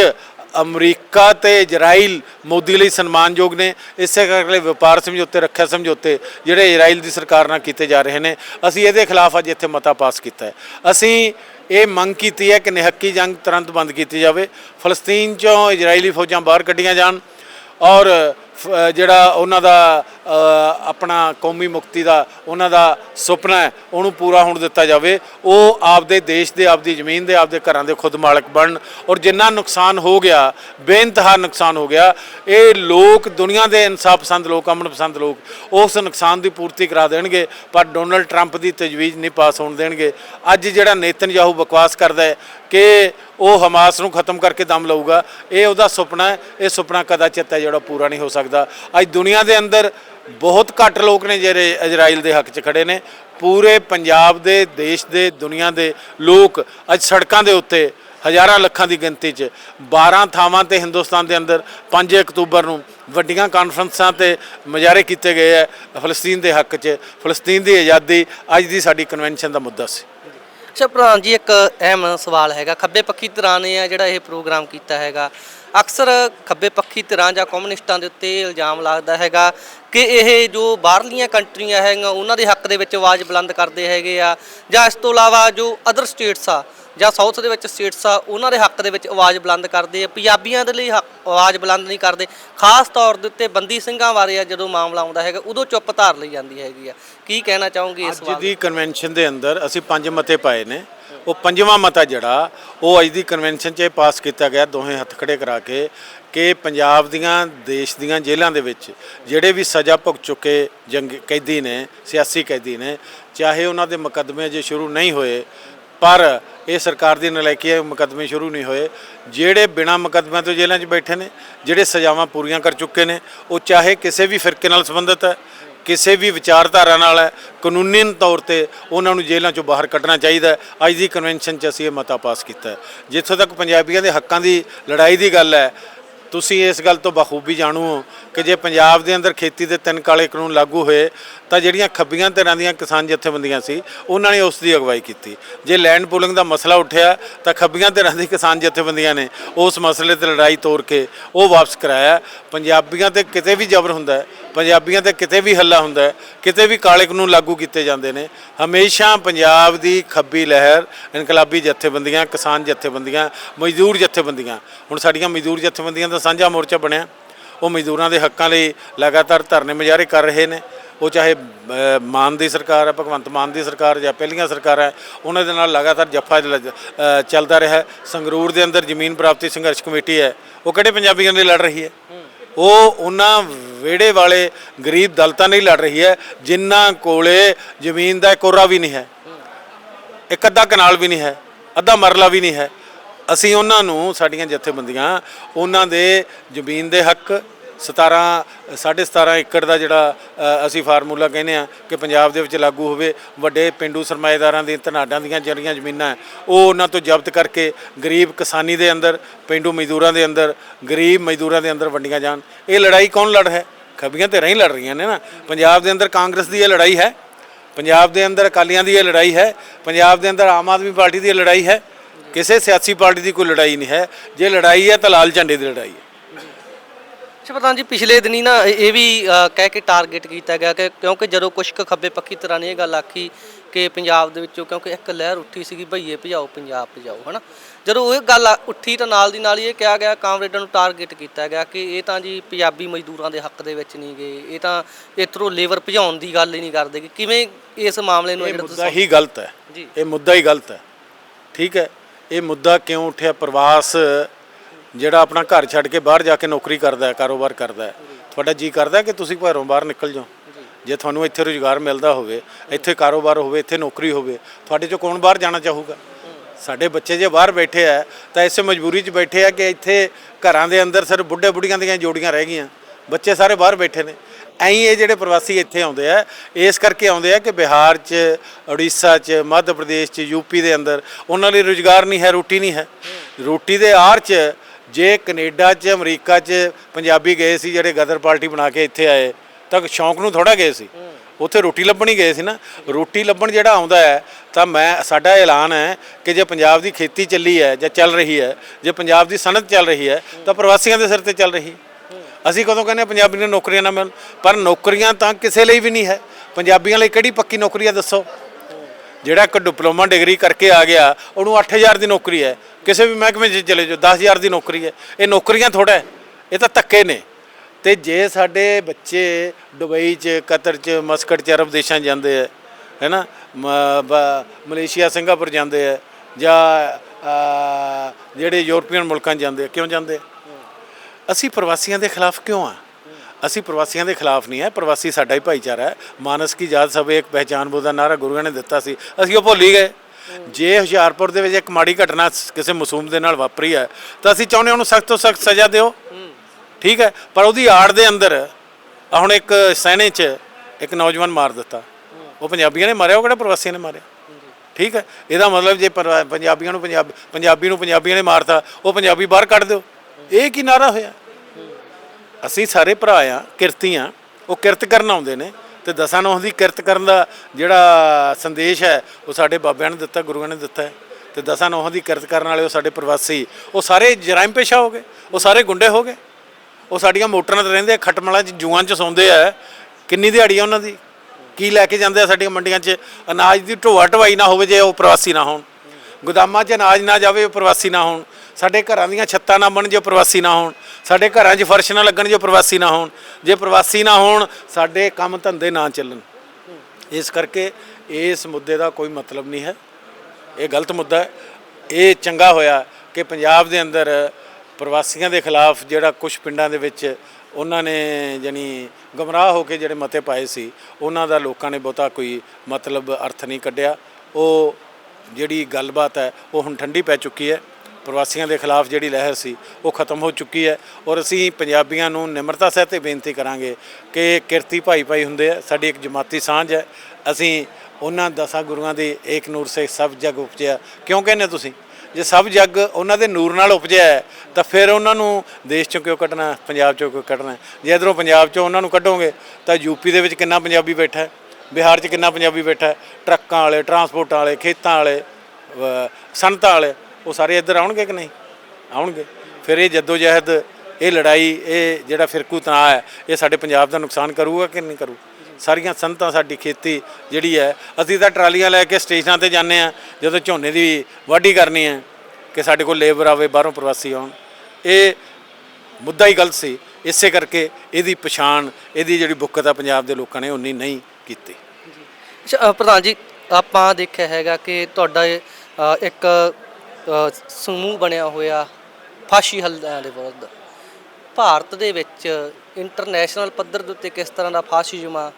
ਅਮਰੀਕਾ ਤੇ ਇਜ਼ਰਾਈਲ ਮੋਦੀ ਲਈ ਸਨਮਾਨਯੋਗ ਨੇ। ਇਸੇ ਕਰਕੇ ਵਪਾਰ ਸਮਝੌਤੇ, ਰੱਖਿਆ ਸਮਝੌਤੇ ਜਿਹੜੇ ਇਜ਼ਰਾਈਲ ਦੀ ਸਰਕਾਰ ਨਾਲ ਕੀਤੇ ਜਾ ਰਹੇ ਨੇ। ਅਸੀਂ ਇਹਦੇ ਖਿਲਾਫ ਅੱਜ ਇੱਥੇ ਮਤਾ ਪਾਸ ਕੀਤਾ ਹੈ। ਅਸੀਂ ਇਹ ਮੰਗ ਕੀਤੀ ਹੈ ਕਿ ਨਿਹੱਕੀ ਜੰਗ ਤੁਰੰਤ ਬੰਦ ਕੀਤੀ ਜਾਵੇ। ਫਲਸਤੀਨ ਚੋਂ ਇਜ਼ਰਾਈਲੀ ਫੌਜਾਂ ਬਾਹਰ ਕੱਢੀਆਂ ਜਾਣ ਔਰ ਜਿਹੜਾ ਉਹਨਾਂ ਦਾ ਆਪਣਾ ਕੌਮੀ ਮੁਕਤੀ ਦਾ ਉਹਨਾਂ ਦਾ ਸੁਪਨਾ ਹੈ, ਉਹਨੂੰ ਪੂਰਾ ਹੋਣ ਦਿੱਤਾ ਜਾਵੇ। ਉਹ ਆਪਦੇ ਦੇਸ਼ ਦੇ, ਆਪਦੀ ਜ਼ਮੀਨ ਦੇ, ਆਪਦੇ ਘਰਾਂ ਦੇ ਖੁਦ ਮਾਲਕ ਬਣਨ। ਔਰ ਜਿੰਨਾ ਨੁਕਸਾਨ ਹੋ ਗਿਆ, ਬੇਇੰਤਹਾ ਨੁਕਸਾਨ ਹੋ ਗਿਆ, ਇਹ ਲੋਕ, ਦੁਨੀਆ ਦੇ ਇਨਸਾਫ ਪਸੰਦ ਲੋਕ, ਅਮਨ ਪਸੰਦ ਲੋਕ, ਉਸ ਨੁਕਸਾਨ ਦੀ ਪੂਰਤੀ ਕਰਾ ਦੇਣਗੇ, ਪਰ ਡੋਨਲਡ ਟਰੰਪ ਦੀ ਤਜਵੀਜ਼ ਨਹੀਂ ਪਾਸ ਹੋਣ ਦੇਣਗੇ। ਅੱਜ ਜਿਹੜਾ ਨੇਤਨਯਾਹੂ ਬਕਵਾਸ ਕਰਦਾ ਹੈ ਕਿ ਉਹ ਹਮਾਸ ਨੂੰ ਖਤਮ ਕਰਕੇ ਦਮ ਲਊਗਾ, ਇਹ ਉਹਦਾ ਸੁਪਨਾ ਹੈ, ਇਹ ਸੁਪਨਾ ਕਦਾਚਿਤ ਹੈ ਜਿਹੜਾ ਪੂਰਾ ਨਹੀਂ ਹੋ ਸਕਦਾ। ਸਕਦਾ। ਅੱਜ ਦੁਨੀਆ ਦੇ ਅੰਦਰ ਬਹੁਤ ਘੱਟ ਲੋਕ ਨੇ ਜਿਹੜੇ ਇਜ਼ਰਾਈਲ ਦੇ ਹੱਕ 'ਚ ਖੜੇ ਨੇ। ਪੂਰੇ ਪੰਜਾਬ ਦੇ, ਦੇਸ਼ ਦੇ, ਦੁਨੀਆ ਦੇ ਲੋਕ ਅੱਜ ਸੜਕਾਂ ਦੇ ਉੱਤੇ ਹਜ਼ਾਰਾਂ ਲੱਖਾਂ ਦੀ ਗਿਣਤੀ 'ਚ 12 ਥਾਵਾਂ ਤੇ ਹਿੰਦੁਸਤਾਨ ਦੇ ਅੰਦਰ 5 ਅਕਤੂਬਰ ਨੂੰ ਵੱਡੀਆਂ ਕਾਨਫਰੰਸਾਂ ਤੇ ਮੁਜ਼ਾਹਰੇ ਕੀਤੇ ਗਏ ਹੈ ਫਲਸਤੀਨ ਦੇ ਹੱਕ 'ਚ। ਫਲਸਤੀਨ ਦੀ ਆਜ਼ਾਦੀ ਅੱਜ ਦੀ ਸਾਡੀ ਕਨਵੈਨਸ਼ਨ ਦਾ ਮੁੱਦਾ ਸੀ। ਅੱਛਾ ਪ੍ਰਧਾਨ ਜੀ, ਇੱਕ ਅਹਿਮ ਸਵਾਲ ਹੈਗਾ। ਖੱਬੇ ਪੱਖੀ ਧਿਰਾਂ ਨੇ ਆ ਜਿਹੜਾ ਇਹ ਪ੍ਰੋਗਰਾਮ ਕੀਤਾ ਹੈਗਾ। ਅਕਸਰ ਖੱਬੇ ਪੱਖੀ ਧਿਰਾਂ ਜਾਂ ਕਮਿਊਨਿਸਟਾਂ ਦੇ ਉੱਤੇ ਇਲਜ਼ਾਮ ਲੱਗਦਾ ਹੈਗਾ ਕਿ ਇਹ ਜੋ ਬਾਹਰਲੀਆਂ ਕੰਟਰੀਆਂ ਹੈਗੀਆਂ, ਉਹਨਾਂ ਦੇ ਹੱਕ ਦੇ ਵਿੱਚ ਆਵਾਜ਼ ਬੁਲੰਦ ਕਰਦੇ ਹੈਗੇ ਆ। ਜਾਂ ਇਸ ਤੋਂ ਇਲਾਵਾ ਜੋ ਅਦਰ ਸਟੇਟਸ ਆ ਜਾਂ ਸਾਊਥ ਦੇ ਵਿੱਚ ਸਟੇਟਸ ਆ ਉਹਨਾਂ ਦੇ ਹੱਕ ਦੇ ਵਿੱਚ ਆਵਾਜ਼ ਬੁਲੰਦ ਕਰਦੇ ਆ ਪੰਜਾਬੀਆਂ ਦੇ ਲਈ ਆਵਾਜ਼ ਬੁਲੰਦ ਨਹੀਂ ਕਰਦੇ। ਖਾਸ ਤੌਰ ਦੇ ਉੱਤੇ ਬੰਦੀ ਸਿੰਘਾਂ ਬਾਰੇ ਆ ਜਦੋਂ ਮਾਮਲਾ ਆਉਂਦਾ ਹੈਗਾ ਉਦੋਂ ਚੁੱਪ ਧਾਰ ਲਈ ਜਾਂਦੀ ਹੈਗੀ ਆ। ਕੀ ਕਹਿਣਾ ਚਾਹੋਗੇ ਇਸ ਅੱਜ ਵਾਰ ਦੀ ਕਨਵੈਨਸ਼ਨ ਦੇ ਅੰਦਰ ਅਸੀਂ ਪੰਜ ਮਤੇ ਪਾਏ ਨੇ। ਉਹ ਪੰਜਵਾਂ ਮਤਾ ਜਿਹੜਾ ਉਹ ਅੱਜ ਦੀ ਕਨਵੈਨਸ਼ਨ 'ਚ ਪਾਸ ਕੀਤਾ ਗਿਆ ਦੋਹੇ ਹੱਥ ਖੜੇ ਕਰਾ ਕੇ ਕਿ ਪੰਜਾਬ ਦੀਆਂ ਦੇਸ਼ ਦੀਆਂ ਜੇਲ੍ਹਾਂ ਦੇ ਵਿੱਚ ਜਿਹੜੇ ਵੀ ਸਜ਼ਾ ਭੁਗਤ ਚੁੱਕੇ ਜੰਗ ਕੈਦੀ ਨੇ ਸਿਆਸੀ ਕੈਦੀ ਨੇ ਚਾਹੇ ਉਹਨਾਂ ਦੇ ਮੁਕੱਦਮੇ ਜੇ ਸ਼ੁਰੂ ਨਹੀਂ ਹੋਏ ਪਰ ਇਹ ਸਰਕਾਰ ਦੀ ਨਲਾਇਕੀ ਹੈ, ਮੁਕੱਦਮੇ ਸ਼ੁਰੂ ਨਹੀਂ ਹੋਏ। ਜਿਹੜੇ ਬਿਨਾਂ ਮੁਕੱਦਮਿਆਂ ਤੋਂ ਜੇਲ੍ਹਾਂ 'ਚ ਬੈਠੇ ਨੇ, ਜਿਹੜੇ ਸਜ਼ਾਵਾਂ ਪੂਰੀਆਂ ਕਰ ਚੁੱਕੇ ਨੇ, ਉਹ ਚਾਹੇ ਕਿਸੇ ਵੀ ਫਿਰਕੇ ਨਾਲ ਸੰਬੰਧਿਤ ਹੈ, ਕਿਸੇ ਵੀ ਵਿਚਾਰਧਾਰਾ ਨਾਲ ਹੈ ਕਾਨੂੰਨੀ ਤੌਰ ਤੇ ਉਹਨਾਂ ਨੂੰ ਜੇਲ੍ਹਾਂ ਚੋਂ ਬਾਹਰ ਕੱਢਣਾ ਚਾਹੀਦਾ ਹੈ। ਅੱਜ ਦੀ ਕਨਵੈਨਸ਼ਨ 'ਚ ਅਸੀਂ ਇਹ ਮਤਾ ਪਾਸ ਕੀਤਾ ਹੈ। ਜਿੱਥੋਂ ਤੱਕ ਪੰਜਾਬੀਆਂ ਦੇ ਹੱਕਾਂ ਦੀ ਲੜਾਈ ਦੀ ਗੱਲ ਹੈ ਤੁਸੀਂ ਇਸ ਗੱਲ ਤੋਂ ਬਖੂਬੀ ਜਾਣੂ ਹੋ ਕਿ ਜੇ ਪੰਜਾਬ ਦੇ ਅੰਦਰ ਖੇਤੀ ਦੇ ਤਿੰਨ ਕਾਲੇ ਕਾਨੂੰਨ ਲਾਗੂ ਹੋਏ, ਤਾਂ ਜਿਹੜੀਆਂ ਖੱਬੀਆਂ ਧਿਰਾਂ ਦੀਆਂ ਕਿਸਾਨ ਜਥੇਬੰਦੀਆਂ ਸੀ, ਉਹਨਾਂ ਨੇ ਉਸ ਦੀ ਅਗਵਾਈ ਕੀਤੀ। ਜੇ ਲੈਂਡ ਪੂਲਿੰਗ ਦਾ ਮਸਲਾ ਉੱਠਿਆ, ਤਾਂ ਖੱਬੀਆਂ ਧਿਰਾਂ ਦੀ ਕਿਸਾਨ ਜਥੇਬੰਦੀਆਂ ਨੇ ਉਸ ਮਸਲੇ ਤੇ ਲੜਾਈ ਤੋਰ ਕੇ ਉਹ ਵਾਪਸ ਕਰਾਇਆ। ਪੰਜਾਬੀਆਂ ਤੇ ਕਿਤੇ ਵੀ ਜ਼ਬਰ ਹੁੰਦਾ ਪੰਜਾਬੀਆਂ ਤੇ ਕਿਤੇ ਵੀ ਹੱਲਾ ਹੁੰਦਾ ਕਿਤੇ ਵੀ ਕਾਲੇ ਕਾਨੂੰਨ ਲਾਗੂ ਕੀਤੇ ਜਾਂਦੇ ਨੇ, ਹਮੇਸ਼ਾ ਪੰਜਾਬ ਦੀ ਖੱਬੀ ਲਹਿਰ, ਇਨਕਲਾਬੀ ਜਥੇਬੰਦੀਆਂ, ਕਿਸਾਨ ਜਥੇਬੰਦੀਆਂ, ਮਜ਼ਦੂਰ ਜਥੇਬੰਦੀਆਂ। ਹੁਣ ਸਾਡੀਆਂ ਮਜ਼ਦੂਰ ਜਥੇਬੰਦੀਆਂ ਦਾ ਸਾਂਝਾ ਮੋਰਚਾ ਬਣਿਆ। ਉਹ ਮਜ਼ਦੂਰਾਂ ਦੇ ਹੱਕਾਂ ਲਈ ਲਗਾਤਾਰ ਧਰਨੇ ਮੁਜ਼ਾਹਰੇ ਕਰ ਰਹੇ ਨੇ। ਉਹ ਚਾਹੇ ਮਾਨ ਦੀ ਸਰਕਾਰ ਹੈ, ਭਗਵੰਤ ਮਾਨ ਦੀ ਸਰਕਾਰ ਜਾਂ ਪਹਿਲੀਆਂ ਸਰਕਾਰਾਂ ਉਹਨਾਂ ਦੇ ਨਾਲ ਲਗਾਤਾਰ ਜੱਫਾ ਲ- ਚੱਲਦਾ ਰਿਹਾ। ਸੰਗਰੂਰ ਦੇ ਅੰਦਰ ਜ਼ਮੀਨ ਪ੍ਰਾਪਤੀ ਸੰਘਰਸ਼ ਕਮੇਟੀ ਹੈ। ਉਹ ਕਿਹੜੇ ਪੰਜਾਬੀਆਂ ਲਈ ਲੜ ਰਹੀ ਹੈ? ਉਹ ਉਹਨਾਂ ਵਿਹੜੇ ਵਾਲੇ ਗਰੀਬ ਦਲਤਾਂ ਨਹੀਂ ਲੜ ਰਹੀ ਹੈ, ਜਿਨ੍ਹਾਂ ਕੋਲੇ ਜ਼ਮੀਨ ਦਾ ਕੋਰਾ ਵੀ ਨਹੀਂ ਹੈ, ਇੱਕ ਅੱਧਾ ਕਨਾਲ ਵੀ ਨਹੀਂ ਹੈ, ਅੱਧਾ ਮਰਲਾ ਵੀ ਨਹੀਂ ਹੈ। ਅਸੀਂ ਉਹਨਾਂ ਨੂੰ, ਸਾਡੀਆਂ ਜਥੇਬੰਦੀਆਂ, ਉਹਨਾਂ ਦੇ ਜ਼ਮੀਨ ਦੇ ਹੱਕ 17 17.5 ਏਕੜ ਦਾ ਜਿਹੜਾ ਅਸੀਂ ਫਾਰਮੂਲਾ ਕਹਿੰਦੇ ਆ ਕਿ ਪੰਜਾਬ ਦੇ ਵਿੱਚ ਲਾਗੂ ਹੋਵੇ ਵੱਡੇ ਪਿੰਡੂ ਸਰਮਾਏਦਾਰਾਂ ਦੀ ਧਨਾਡਾਂ ਦੀਆਂ ਜਿਹੜੀਆਂ ਜ਼ਮੀਨਾਂ ਹੈ, ਉਹ ਉਹਨਾਂ ਤੋਂ ਜ਼ਬਤ ਕਰਕੇ ਗਰੀਬ ਕਿਸਾਨੀ ਦੇ ਅੰਦਰ ਪਿੰਡੂ ਮਜ਼ਦੂਰਾਂ ਦੇ ਅੰਦਰ ਗਰੀਬ ਮਜ਼ਦੂਰਾਂ ਦੇ ਅੰਦਰ ਵੰਡੀਆਂ ਜਾਣ। ਇਹ ਲੜਾਈ ਕੌਣ ਲੜ ਹੈ? ਖੱਬੀਆਂ ਤੇ ਰਹੀ ਲੜ ਰਹੀਆਂ ਨੇ ਨਾ। ਪੰਜਾਬ ਦੇ ਅੰਦਰ ਕਾਂਗਰਸ ਦੀ ਇਹ ਲੜਾਈ ਹੈ ਪੰਜਾਬ ਦੇ ਅੰਦਰ ਅਕਾਲੀਆਂ ਦੀ ਇਹ ਲੜਾਈ ਹੈ ਪੰਜਾਬ ਦੇ ਅੰਦਰ ਆਮ ਆਦਮੀ ਪਾਰਟੀ ਦੀ ਇਹ ਲੜਾਈ ਹੈ। ਕਿਸੇ ਸਿਆਸੀ ਪਾਰਟੀ ਦੀ ਕੋਈ ਲੜਾਈ ਨਹੀਂ ਹੈ। ਜੇ ਲੜਾਈ ਹੈ ਤਾਂ ਲਾਲ ਝੰਡੇ ਦੀ ਲੜਾਈ ਹੈ। ਅੱਛਾ ਪ੍ਰਧਾਨ ਜੀ ਪਿਛਲੇ ਦਿਨੀ ਨਾ ਇਹ ਇਹ ਵੀ ਅ, ਕਹਿ ਕੇ ਟਾਰਗੇਟ ਕੀਤਾ ਗਿਆ ਕਿ ਕਿਉਂਕਿ ਜਦੋਂ ਕੁਝ ਕੁ ਖੱਬੇ ਪੱਖੀ ਤਰ੍ਹਾਂ ਨੇ ਇਹ ਗੱਲ ਆਖੀ ਕਿ ਪੰਜਾਬ ਦੇ ਵਿੱਚੋਂ ਕਿਉਂਕਿ ਇੱਕ ਲਹਿਰ ਉੱਠੀ ਸੀਗੀ ਭਈਏ ਭਜਾਓ ਪੰਜਾਬ ਭਜਾਓ ਹਨਾ? ਜਦੋਂ ਉਹ ਗੱਲ ਆ- ਉੱਠੀ ਤਾਂ ਨਾਲ ਦੀ ਨਾਲ ਹੀ ਇਹ ਕਿਹਾ ਗਿਆ ਕਾਮਰੇਡਾਂ ਨੂੰ ਟਾਰਗੇਟ ਕੀਤਾ ਗਿਆ ਕਿ ਇਹ ਤਾਂ ਜੀ ਪੰਜਾਬੀ ਮਜ਼ਦੂਰਾਂ ਦੇ ਹੱਕ ਦੇ ਵਿੱਚ ਨਹੀਂ ਗਏ ਇਹ ਤਾਂ ਇੱਧਰੋਂ ਲੇਬਰ ਭਜਾਉਣ ਦੀ ਗੱਲ ਹੀ ਨਹੀਂ ਕਰਦੇ ਕਿ ਕਿਵੇਂ ਇਸ ਮਾਮਲੇ ਨੂੰ ਇਹ ਜਿਹੜਾ ਮੁੱਦਾ ਤੁਸੀਂ ਹੀ ਗਲਤ ਹੈ। ਜੀ। ਇਹ ਮੁੱਦਾ ਹੀ ਗਲਤ ਹੈ। ਠੀਕ ਹੈ? ਇਹ ਮੁੱਦਾ ਕਿਉਂ ਉੱਠਿਆ? ਪ੍ਰਵਾਸ ਜਿਹੜਾ ਆਪਣਾ ਘਰ ਛੱਡ ਕੇ ਬਾਹਰ ਜਾ ਕੇ ਨੌਕਰੀ ਕਰਦਾ ਹੈ, ਕਾਰੋਬਾਰ ਕਰਦਾ ਹੈ। ਤੁਹਾਡਾ ਜੀ ਕਰਦਾ ਕਿ ਤੁਸੀਂ ਘਰੋਂ ਬਾਹਰ ਨਿਕਲ ਜਾਓ? ਜੇ ਤੁਹਾਨੂੰ ਇੱਥੇ ਰੁਜ਼ਗਾਰ ਮਿਲਦਾ ਹੋਵੇ, ਇੱਥੇ ਕਾਰੋਬਾਰ ਹੋਵੇ, ਇੱਥੇ ਨੌਕਰੀ ਹੋਵੇ, ਤੁਹਾਡੇ ਚੋਂ ਕੌਣ ਬਾਹਰ ਜਾਣਾ ਚਾਹੂਗਾ? ਸਾਡੇ ਬੱਚੇ ਜੇ ਬਾਹਰ ਬੈਠੇ ਆ ਤਾਂ ਇਸੇ ਮਜਬੂਰੀ 'ਚ ਬੈਠੇ ਆ ਕਿ ਇੱਥੇ ਘਰਾਂ ਦੇ ਅੰਦਰ ਸਿਰਫ ਬੁੱਢੇ ਬੁੱਢੀਆਂ ਦੀਆਂ ਜੋੜੀਆਂ ਰਹਿ ਗਈਆਂ। ਬੱਚੇ ਸਾਰੇ ਬਾਹਰ ਬੈਠੇ ਨੇ। ਐਂ ਇਹ ਜਿਹੜੇ ਪ੍ਰਵਾਸੀ ਇੱਥੇ ਆਉਂਦੇ ਆ ਇਸ ਕਰਕੇ ਆਉਂਦੇ ਆ ਕਿ ਬਿਹਾਰ 'ਚ, ਉੜੀਸਾ 'ਚ, ਮੱਧ ਪ੍ਰਦੇਸ਼ 'ਚ ਯੂਪੀ ਦੇ ਅੰਦਰ ਉਹਨਾਂ ਲਈ ਰੁਜ਼ਗਾਰ ਨਹੀਂ ਹੈ, ਰੋਟੀ ਨਹੀਂ ਹੈ। ਰੋਟੀ ਦੇ ਆਰ 'ਚ ਜੇ ਕੈਨੇਡਾ 'ਚ, ਅਮਰੀਕਾ 'ਚ ਪੰਜਾਬੀ ਗਏ ਸੀ, ਜਿਹੜੇ ਗਦਰ ਪਾਰਟੀ ਬਣਾ ਕੇ ਇੱਥੇ ਆਏ, ਤਾਂ ਸ਼ੌਂਕ ਨੂੰ ਥੋੜਾ ਗਏ ਸੀ। ਉੱਥੇ ਰੋਟੀ ਲੱਭਣ ਹੀ ਗਏ ਸੀ ਨਾ। ਰੋਟੀ ਲੱਭਣ ਜਿਹੜਾ ਆਉਂਦਾ ਹੈ, ਤਾਂ ਮੈਂ, ਸਾਡਾ ਐਲਾਨ ਹੈ ਕਿ ਜੇ ਪੰਜਾਬ ਦੀ ਖੇਤੀ ਚੱਲੀ ਹੈ, ਜਾਂ ਚੱਲ ਰਹੀ ਹੈ, ਜੇ ਪੰਜਾਬ ਦੀ ਸਨਅਤ ਚੱਲ ਰਹੀ ਹੈ, ਤਾਂ ਪ੍ਰਵਾਸੀਆਂ ਦੇ ਸਿਰ ਤੇ ਚੱਲ ਰਹੀ। ਅਸੀਂ ਕਦੋਂ ਕਹਿੰਦੇ ਹਾਂ ਪੰਜਾਬੀ ਨੂੰ ਨੌਕਰੀਆਂ ਨਾ ਮਿਲਣ, ਪਰ ਨੌਕਰੀਆਂ ਤਾਂ ਕਿਸੇ ਲਈ ਵੀ ਨਹੀਂ ਹੈ। ਪੰਜਾਬੀਆਂ ਲਈ ਕਿਹੜੀ ਪੱਕੀ ਨੌਕਰੀ ਆ ਦੱਸੋ? ਜਿਹੜਾ ਇੱਕ ਡਿਪਲੋਮਾ ਡਿਗਰੀ ਕਰਕੇ ਆ ਗਿਆ, ਉਹਨੂੰ 8000 ਦੀ ਨੌਕਰੀ ਹੈ। ਕਿਸੇ ਵੀ ਮਹਿਕਮੇ 'ਚ ਚਲੇ ਜਾਓ 10000 ਦੀ ਨੌਕਰੀ ਹੈ। ਇਹ ਨੌਕਰੀਆਂ ਥੋੜਾ ਇਹ ਤਾਂ ਧੱਕੇ ਨੇ। ਤੇ ਜੇ ਸਾਡੇ ਬੱਚੇ ਦੁਬਈ 'ਚ, ਕਤਰ 'ਚ, ਮਸਕਟ 'ਚ, ਅਰਬ ਦੇਸ਼ਾਂ 'ਚ ਜਾਂਦੇ ਹੈ ਹੈਨਾ ਮ- ਮਲੇਸ਼ੀਆ, ਸਿੰਗਾਪੁਰ ਜਾਂਦੇ ਹੈ, ਜਾਂ ਜਿਹੜੇ ਯੂਰਪੀਅਨ ਮੁਲਕਾਂ 'ਚ ਜਾਂਦੇ ਆ ਕਿਉਂ ਜਾਂਦੇ ਅਸੀਂ ਪ੍ਰਵਾਸੀਆਂ ਦੇ ਖਿਲਾਫ ਕਿਉਂ ਆ ਅਸੀਂ ਪ੍ਰਵਾਸੀਆਂ ਦੇ ਖਿਲਾਫ ਨਹੀਂ ਹੈ, ਪ੍ਰਵਾਸੀ ਸਾਡਾ ਹੀ ਭਾਈਚਾਰਾ ਹੈ। ਮਾਨਸ ਕੀ ਜਾਤ ਸਭ ਇੱਕ ਪਹਿਚਾਨ ਬੋਦਾ ਨਾਰਾ ਗੁਰੂਆਂ ਨੇ ਦਿੱਤਾ ਸੀ। ਅਸੀਂ ਉਹ ਭੁੱਲ ਹੀ ਗਏ। ਜੇ ਹੁਸ਼ਿਆਰਪੁਰ ਦੇ ਵਿੱਚ ਇੱਕ ਮਾੜੀ ਘਟਨਾ ਕਿਸੇ ਮਾਸੂਮ ਦੇ ਨਾਲ ਵਾਪਰੀ ਹੈ, ਤਾਂ ਅਸੀਂ ਚਾਹੁੰਦੇ ਹਾਂ ਉਹਨੂੰ ਸਖਤ ਤੋਂ ਸਖਤ ਸਜ਼ਾ ਦਿਓ। ਠੀਕ ਹੈ? ਪਰ ਉਹਦੀ ਆੜ ਦੇ ਅੰਦਰ ਹੁਣ ਇੱਕ ਸੈਨੇ 'ਚ ਇੱਕ ਨੌਜਵਾਨ ਮਾਰ ਦਿੱਤਾ। ਉਹ ਪੰਜਾਬੀਆਂ ਨੇ ਮਾਰਿਆ, ਉਹ ਕਿਹੜਾ ਪ੍ਰਵਾਸੀਆਂ ਨੇ ਮਾਰਿਆ? ਠੀਕ ਹੈ? ਇਹਦਾ ਮਤਲਬ ਜੇ ਪਰਵਾ- ਪੰਜਾਬੀਆਂ ਨੂੰ ਪੰਜਾਬ, ਪੰਜਾਬੀ ਨੂੰ ਪੰਜਾਬੀਆਂ ਨੇ ਮਾਰਤਾ, ਉਹ ਪੰਜਾਬੀ ਬਾਹਰ ਕੱਢ ਦਿਓ। ਇਹ ਕੀ ਨਾਰਾ ਹੋਇਆ? ਅਸੀਂ ਸਾਰੇ ਭਰਾ ਆ, ਕਿਰਤੀ ਆ, ਉਹ ਕਿਰਤ ਕਰਨ ਆਉਂਦੇ ਨੇ ਤੇ ਦਸਾਂ ਨੌਂ ਦੀ ਕਿਰਤ ਕਰਨ ਦਾ ਜਿਹੜਾ ਸੰਦੇਸ਼ ਹੈ, ਉਹ ਸਾਡੇ ਬਾਬਿਆਂ ਨੇ ਦਿੱਤਾ, ਗੁਰੂਆਂ ਨੇ ਦਿੱਤਾ ਹੈ। ਤੇ ਦਸਾਂ ਨੌਂ ਦੀ ਕਿਰਤ ਕਰਨ ਵਾਲੇ ਉਹ ਸਾਡੇ ਪ੍ਰਵਾਸੀ, ਉਹ ਸਾਰੇ ਜਰਾਇਮ ਪੇਸ਼ਾ ਹੋ ਗਏ, ਉਹ ਸਾਰੇ ਗੁੰਡੇ ਹੋ ਗਏ। ਉਹ ਸਾਡੀਆਂ ਮੋਟਰਾਂ ਤੇ ਰਹਿੰਦੇ ਆ, ਖਟਮਲਾਂ 'ਚ, ਜੂਆਂ 'ਚ ਸੌਂਦੇ ਆ। ਕਿੰਨੀ ਦਿਹਾੜੀ ਆ ਉਹਨਾਂ ਦੀ? ਕੀ ਲੈ ਕੇ ਜਾਂਦੇ ਆ ਸਾਡੀਆਂ ਮੰਡੀਆਂ 'ਚ? ਅਨਾਜ ਦੀ ਢੋਆ ਢਵਾਈ ਨਾ ਹੋਵੇ ਜੇ ਉਹ ਪ੍ਰਵਾਸੀ ਨਾ ਹੋਣ। ਗੋਦਾਮਾਂ 'ਚ ਅਨਾਜ ਨਾ ਜਾਵੇ, ਉਹ ਪ੍ਰਵਾਸੀ ਨਾ ਹੋਣ। ਸਾਡੇ ਘਰਾਂ ਦੀਆਂ ਛੱਤਾਂ ਨਾ ਬਣਨ ਜੇ ਪ੍ਰਵਾਸੀ ਨਾ ਹੋਣ, ਸਾਡੇ ਘਰਾਂ 'ਚ ਫਰਸ਼ ਨਾ ਲੱਗਣ ਜੋ ਪ੍ਰਵਾਸੀ ਨਾ ਹੋਣ, ਜੇ ਪ੍ਰਵਾਸੀ ਨਾ ਹੋਣ, ਸਾਡੇ ਕੰਮ ਧੰਦੇ ਨਾ ਚੱਲਣ। ਇਸ ਕਰਕੇ ਇਸ ਮੁੱਦੇ ਦਾ ਕੋਈ ਮਤਲਬ ਨਹੀਂ ਹੈ। ਇਹ ਗਲਤ ਮੁੱਦਾ ਹੈ। ਇਹ ਚੰਗਾ ਹੋਇਆ ਕਿ ਪੰਜਾਬ ਦੇ ਅੰਦਰ ਪ੍ਰਵਾਸੀਆਂ ਦੇ ਖਿਲਾਫ ਜਿਹੜਾ ਕੁਝ ਪਿੰਡਾਂ ਦੇ ਵਿੱਚ ਉਹਨਾਂ ਨੇ ਜਾਣੀ ਗਮਰਾਹ ਹੋ ਕੇ ਜਿਹੜੇ ਮਤੇ ਪਾਏ ਸੀ, ਉਹਨਾਂ ਦਾ ਲੋਕਾਂ ਨੇ ਬਹੁਤਾ ਕੋਈ ਮਤਲਬ ਅਰਥ ਨਹੀਂ ਕੱਢਿਆ। ਉਹ ਜਿਹੜੀ ਗੱਲਬਾਤ ਹੈ, ਉਹ ਹੁਣ ਠੰਡੀ ਪੈ ਚੁੱਕੀ ਹੈ। ਪ੍ਰਵਾਸੀਆਂ ਦੇ ਖਿਲਾਫ ਜਿਹੜੀ ਲਹਿਰ ਸੀ ਉਹ ਖਤਮ ਹੋ ਚੁੱਕੀ ਹੈ ਔਰ ਅਸੀਂ ਪੰਜਾਬੀਆਂ ਨੂੰ ਨਿਮਰਤਾ ਸਹਿਤ ਇਹ ਬੇਨਤੀ ਕਰਾਂਗੇ ਕਿ ਕਿਰਤੀ ਭਾਈ ਭਾਈ ਹੁੰਦੇ ਆ ਸਾਡੀ ਇੱਕ ਜਮਾਤੀ ਸਾਂਝ ਹੈ। ਅਸੀਂ ਉਹਨਾਂ ਦਸਾਂ ਗੁਰੂਆਂ ਦੀ ਏਕ ਨੂਰ ਸੇ ਸਭ ਜਗ ਉਪਜਿਆ। ਕਿਉਂ ਕਹਿੰਦੇ ਤੁਸੀਂ? ਜੇ ਸਭ ਜੱਗ ਉਹਨਾਂ ਦੇ ਨੂਰ ਨਾਲ ਉਪਜਿਆ ਹੈ, ਤਾਂ ਫਿਰ ਉਹਨਾਂ ਨੂੰ ਦੇਸ਼ ਚੋਂ ਕਿਉਂ ਕੱਢਣਾ ਪੰਜਾਬ ਚੋਂ ਕਿਉਂ ਕੱਢਣਾ? ਜੇ ਇਧਰੋਂ ਪੰਜਾਬ ਚੋਂ ਉਹਨਾਂ ਨੂੰ ਕੱਢੋਗੇ ਤਾਂ ਯੂਪੀ ਦੇ ਵਿੱਚ ਕਿੰਨਾ ਪੰਜਾਬੀ ਬੈਠਾ ਹੈ? ਬਿਹਾਰ 'ਚ ਕਿੰਨਾ ਪੰਜਾਬੀ ਬੈਠਾ ਹੈ? ਟਰੱਕਾਂ ਵਾਲੇ ਟਰਾਂਸਪੋਰਟਾਂ ਵਾਲੇ ਖੇਤਾਂ ਵਾਲੇ ਅ, ਸਨਅਤਾਂ ਵਾਲੇ ਉਹ ਸਾਰੇ ਇੱਧਰ ਆਉਣਗੇ ਕਿ ਨਹੀਂ? ਆਉਣਗੇ। ਫਿਰ ਇਹ ਜੱਦੋ ਜਹਿਦ ਇਹ ਲੜਾਈ ਇਹ ਜਿਹੜਾ ਫਿਰਕੂ ਤਣਾਅ ਹੈ ਇਹ ਸਾਡੇ ਪੰਜਾਬ ਦਾ ਨੁਕਸਾਨ ਕਰੂਗਾ ਕਿ ਨਹੀਂ ਕਰੂ ਸਾਰੀਆਂ ਸੰਤਾਂ ਸਾਡੀ ਖੇਤੀ ਜਿਹੜੀ ਹੈ ਅਸੀਂ ਤਾਂ ਟਰਾਲੀਆਂ ਲੈ ਕੇ ਸਟੇਸ਼ਨਾਂ ਤੇ ਜਾਂਦੇ ਆ ਜਦੋਂ ਝੋਨੇ ਦੀ ਵਾਢੀ ਕਰਨੀ ਹੈ ਕਿ ਸਾਡੇ ਕੋਲ ਲੇਬਰ ਆਵੇ ਬਾਹਰੋਂ ਪ੍ਰਵਾਸੀ ਆਉਣ। ਇਹ ਮੁੱਦਾ ਹੀ ਗਲਤ ਸੀ। ਇਸੇ ਕਰਕੇ ਇਹਦੀ ਪਛਾਣ ਇਹਦੀ ਜਿਹੜੀ ਬੁੱਕਤ ਆ ਪੰਜਾਬ ਦੇ ਲੋਕਾਂ ਨੇ ਉਨੀ ਨਹੀਂ ਕੀਤੀ। ਅੱਛਾ, ਪ੍ਰਧਾਨ ਜੀ ਆਪਾਂ ਦੇਖਿਆ ਹੈਗਾ ਕਿ ਤੁਹਾਡਾ ਇਹ, ਇੱਕ ਸਮੂਹ ਬਣਿਆ ਹੋਇਆ ਫਾਸ਼ੀ ਹੱਲਿਆਂ ਦੇ ਵਿਰੁੱਧ। ਭਾਰਤ ਦੇ ਵਿੱਚ ਇੰਟਰਨੈਸ਼ਨਲ ਪੱਧਰ ਦੇ ਉੱਤੇ ਕਿਸ ਤਰ੍ਹਾਂ ਦਾ ਫਾਸ਼ੀਜ਼ਮ ਜਮਾ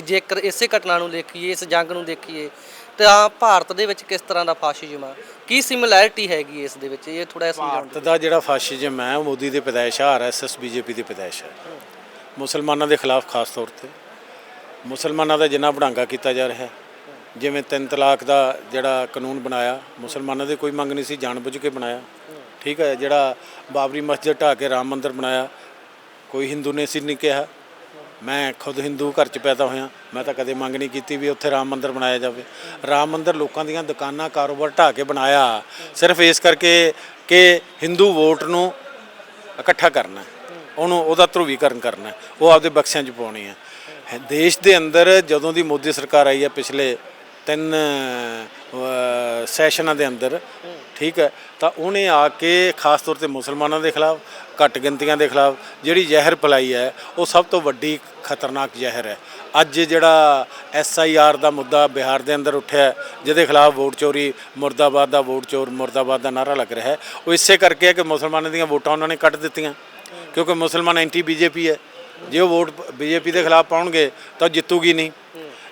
ਜੇਕਰ ਇਸੇ ਘਟਨਾ ਨੂੰ ਦੇਖੀਏ, ਇਸ ਜੰਗ ਨੂੰ ਦੇਖੀਏ, ਤਾਂ ਭਾਰਤ ਦੇ ਵਿੱਚ ਕਿਸ ਤਰ੍ਹਾਂ ਦਾ ਫਾਸ਼ਿਜ਼ਮ ਆ ਕੀ ਸਿਮਿਲੈਰਿਟੀ ਹੈਗੀ ਇਸ ਦੇ ਵਿੱਚ? ਇਹ ਥੋੜਾ ਸਮਝਾਉਣ ਭਾਰਤ ਦਾ ਜਿਹੜਾ ਫਾਸ਼ਿਜ਼ਮ ਹੈ, ਉਹ ਮੋਦੀ ਦੇ ਪੈਦਾਇਸ਼ ਹੈ ਆਰਐਸਐਸ ਬੀਜੇਪੀ ਦੀ ਪੈਦਾਇਸ਼ ਹੈ ਮੁਸਲਮਾਨਾਂ ਦੇ ਖਿਲਾਫ ਖਾਸ ਤੌਰ ਤੇ। ਮੁਸਲਮਾਨਾਂ ਦਾ ਜਿੰਨਾ ਬੜਾਂਗਾ ਕੀਤਾ ਜਾ ਰਿਹਾ ਹੈ। ਜਿਵੇਂ ਤਿੰਨ ਤਲਾਕ ਦਾ ਜਿਹੜਾ ਕਾਨੂੰਨ ਬਣਾਇਆ, ਮੁਸਲਮਾਨਾਂ ਦੀ ਕੋਈ ਮੰਗ ਨਹੀਂ ਸੀ, ਜਾਣਬੁੱਝ ਕੇ ਬਣਾਇਆ। ਠੀਕ ਹੈ, ਜਿਹੜਾ ਬਾਬਰੀ ਮਸਜਿਦ ਢਾਹ ਕੇ ਰਾਮ ਮੰਦਿਰ ਬਣਾਇਆ, ਕੋਈ ਹਿੰਦੂ ਨੇ ਸੀ ਨਹੀਂ ਕਿਹਾ। ਮੈਂ ਖੁਦ ਹਿੰਦੂ ਘਰ ਚ ਪੈਦਾ ਹੋਇਆ, ਮੈਂ ਤਾਂ ਕਦੇ ਮੰਗ ਨਹੀਂ ਕੀਤੀ ਵੀ ਉੱਥੇ ਰਾਮ ਮੰਦਿਰ ਬਣਾਇਆ ਜਾਵੇ। ਰਾਮ ਮੰਦਿਰ ਲੋਕਾਂ ਦੀਆਂ ਦੁਕਾਨਾਂ, ਕਾਰੋਬਾਰ ਢਾਹ ਕੇ ਬਣਾਇਆ, ਸਿਰਫ ਇਸ ਕਰਕੇ ਕਿ ਹਿੰਦੂ ਵੋਟ ਨੂੰ ਇਕੱਠਾ ਕਰਨਾ ਉਹਨੂੰ ਉਹਦਾ ਧਰੂਵੀਕਰਨ ਕਰਨਾ ਉਹ ਆਪਦੇ ਬਕਸਿਆਂ 'ਚ ਪਾਉਣੀ ਹੈ- ਦੇਸ਼ ਦੇ ਅੰਦਰ ਜਦੋਂ ਦੀ ਮੋਦੀ ਸਰਕਾਰ ਆਈ ਹੈ, ਪਿਛਲੇ ਤਿੰਨ ਸੈਸ਼ਨਾਂ ਦੇ ਅੰਦਰ, ਠੀਕ ਹੈ? ਤਾਂ ਉਹਨੇ ਆ ਕੇ ਖਾਸ ਤੌਰ ਤੇ ਮੁਸਲਮਾਨਾਂ ਦੇ ਖਿਲਾਫ, ਘੱਟ ਗਿਣਤੀਆਂ ਦੇ ਖਿਲਾਫ ਜਿਹੜੀ ਜ਼ਹਿਰ ਫੈਲਾਈ ਹੈ, ਉਹ ਸਭ ਤੋਂ ਵੱਡੀ ਖਤਰਨਾਕ ਜ਼ਹਿਰ ਹੈ। ਅੱਜ ਜਿਹੜਾ ਐਸ ਆਈ ਆਰ ਦਾ ਮੁੱਦਾ ਬਿਹਾਰ ਦੇ ਅੰਦਰ ਉੱਠਿਆ, ਜਿਹਦੇ ਖਿਲਾਫ ਵੋਟ ਚੋਰੀ, ਮੁਰਦਾਬਾਦ ਦਾ ਵੋਟ ਚੋਰ, ਮੁਰਦਾਬਾਦ ਦਾ ਨਾਰਾ ਲੱਗ ਰਿਹਾ ਹੈ, ਉਹ ਇਸੇ ਕਰਕੇ ਹੈ ਕਿ ਮੁਸਲਮਾਨਾਂ ਦੀਆਂ ਵੋਟਾਂ ਉਹਨਾਂ ਨੇ ਕੱਟ ਦਿੱਤੀਆਂ। ਕਿਉਂਕਿ ਮੁਸਲਮਾਨ ਐਂਟੀ ਬੀਜੇਪੀ ਹੈ। ਜੇ ਉਹ ਵੋਟ ਬੀਜੇਪੀ ਦੇ ਖਿਲਾਫ ਪਾਉਣਗੇ, ਤਾਂ ਉਹ ਜਿੱਤੂਗੀ ਨਹੀਂ।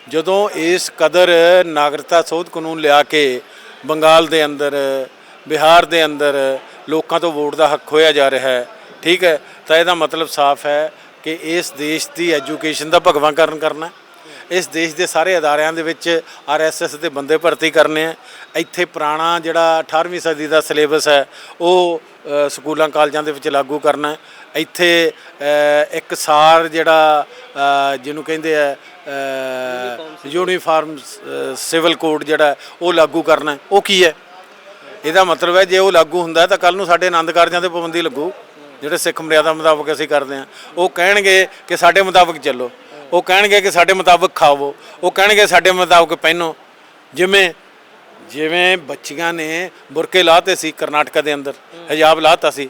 ਜਦੋਂ ਇਸ ਕਦਰ ਨਾਗਰਿਕਤਾ ਸੋਧ ਕਾਨੂੰਨ ਲਿਆ ਕੇ ਬੰਗਾਲ ਦੇ ਅੰਦਰ, ਬਿਹਾਰ ਦੇ ਅੰਦਰ ਲੋਕਾਂ ਤੋਂ ਵੋਟ ਦਾ ਹੱਕ ਖੋਇਆ ਜਾ ਰਿਹਾ ਹੈ, ਠੀਕ ਹੈ, ਤਾਂ ਇਹਦਾ ਮਤਲਬ ਸਾਫ਼ ਹੈ ਕਿ ਇਸ ਦੇਸ਼ ਦੀ ਐਜੂਕੇਸ਼ਨ ਦਾ ਭਗਵਾਂਕਰਨ ਕਰਨਾ ਇਸ ਦੇਸ਼ ਦੇ ਸਾਰੇ ਅਦਾਰਿਆਂ ਦੇ ਵਿੱਚ ਆਰਐਸਐਸ ਦੇ ਬੰਦੇ ਭਰਤੀ ਕਰਨੇ ਆ ਇੱਥੇ ਪੁਰਾਣਾ ਜਿਹੜਾ 18ਵੀਂ ਸਦੀ ਦਾ ਸਿਲੇਬਸ ਹੈ, ਉਹ ਸਕੂਲਾਂ, ਕਾਲਜਾਂ ਦੇ ਵਿੱਚ ਲਾਗੂ ਕਰਨਾ ਇੱਥੇ ਇੱਕ ਸਾਰ ਜਿਹੜਾ ਜਿਹਨੂੰ ਕਹਿੰਦੇ ਆ ਯੂਨੀਫਾਰਮ ਸਿਵਲ ਕੋਡ ਜਿਹੜਾ, ਉਹ ਲਾਗੂ ਕਰਨਾ ਉਹ ਕੀ ਹੈ? ਇਹਦਾ ਮਤਲਬ ਹੈ, ਜੇ ਉਹ ਲਾਗੂ ਹੁੰਦਾ ਤਾਂ ਕੱਲ ਨੂੰ ਸਾਡੇ ਆਨੰਦ ਕਾਰਜਾਂ ਤੇ ਪਾਬੰਦੀ ਲੱਗੂ। ਜਿਹੜੇ ਸਿੱਖ ਮਰਿਆਦਾ ਮੁਤਾਬਕ ਅਸੀਂ ਕਰਦੇ ਹਾਂ। ਉਹ ਕਹਿਣਗੇ ਕਿ ਸਾਡੇ ਮੁਤਾਬਕ ਚੱਲੋ। ਉਹ ਕਹਿਣਗੇ ਕਿ ਸਾਡੇ ਮੁਤਾਬਕ ਖਾਵੋ। ਉਹ ਕਹਿਣਗੇ ਸਾਡੇ ਮੁਤਾਬਕ ਪਹਿਨੋ। ਜਿਵੇਂ ਜਿਵੇਂ ਬੱਚੀਆਂ ਨੇ ਬੁਰਕੇ ਲਾਤੇ ਸੀ ਕਰਨਾਟਕਾ ਦੇ ਅੰਦਰ ਹਿਜਾਬ ਲਾਤਾ ਸੀ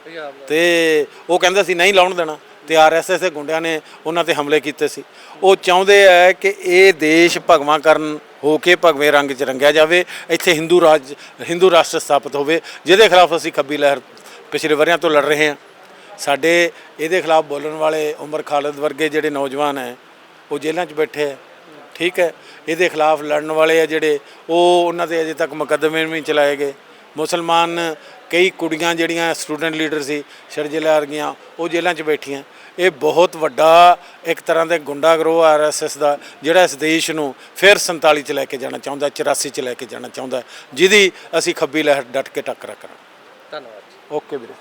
ਤੇ ਉਹ ਕਹਿੰਦੇ ਸੀ ਨਹੀਂ ਲਾਉਣ ਦੇਣਾ। ਤੇ ਆਰਐਸਐਸ ਦੇ ਗੁੰਡਿਆਂ ਨੇ ਉਹਨਾਂ ਤੇ ਹਮਲੇ ਕੀਤੇ ਸੀ। ਉਹ ਚਾਹੁੰਦੇ ਆ ਕਿ ਇਹ ਦੇਸ਼ ਭਗਵਾਂ ਕਰਨ ਹੋ ਕੇ ਭਗਵੇਂ ਰੰਗ 'ਚ ਰੰਗਿਆ ਜਾਵੇ ਇੱਥੇ ਹਿੰਦੂ ਰਾਜ ਹਿੰਦੂ ਰਾਸ਼ਟਰ ਸਥਾਪਿਤ ਹੋਵੇ ਜਿਹਦੇ ਖਿਲਾਫ ਅਸੀਂ ਖੱਬੀ ਲਹਿਰ ਪਿਛਲੇ ਵਰਿਆਂ ਤੋਂ ਲੜ ਰਹੇ ਹਾਂ। ਸਾਡੇ ਇਹਦੇ ਖਿਲਾਫ ਬੋਲਣ ਵਾਲੇ ਉਮਰ ਖਾਲਦ ਵਰਗੇ ਜਿਹੜੇ ਨੌਜਵਾਨ ਹੈ ਉਹ ਜੇਲ੍ਹਾਂ 'ਚ ਬੈਠੇ ਹੈ। ਠੀਕ ਹੈ ਇਹਦੇ ਖਿਲਾਫ ਲੜਨ ਵਾਲੇ ਆ ਜਿਹੜੇ ਉਹ ਉਹਨਾਂ ਦੇ ਅਜੇ ਤੱਕ ਮੁਕੱਦਮੇ ਨਹੀਂ ਚਲਾਏ ਗਏ। ਮੁਸਲਮਾਨ ਕਈ ਕੁੜੀਆਂ ਜਿਹੜੀਆਂ ਸਟੂਡੈਂਟ ਲੀਡਰ ਸੀ ਸ਼ਰਜਿਲਾ ਵਰਗੀਆਂ ਉਹ ਜੇਲ੍ਹਾਂ 'ਚ ਬੈਠੀਆਂ। ਇਹ ਬਹੁਤ ਵੱਡਾ ਇੱਕ ਤਰ੍ਹਾਂ ਦੇ ਗੁੰਡਾ ਗਰੋਹ ਆਰਐਸਐਸ ਦਾ ਜਿਹੜਾ ਇਸ ਦੇਸ਼ ਨੂੰ ਫਿਰ 47 ਚ ਲੈ ਕੇ ਜਾਣਾ ਚਾਹੁੰਦਾ 84 ਚ ਲੈ ਕੇ ਜਾਣਾ ਚਾਹੁੰਦਾ ਜਿਹਦੀ ਅਸੀਂ ਖੱਬੀ ਲਹਿਰ ਡਟ ਕੇ ਟੱਕਰਾ ਕਰਾਂ ਧੰਨਵਾਦ ਓਕੇ ਵੀਰੇ।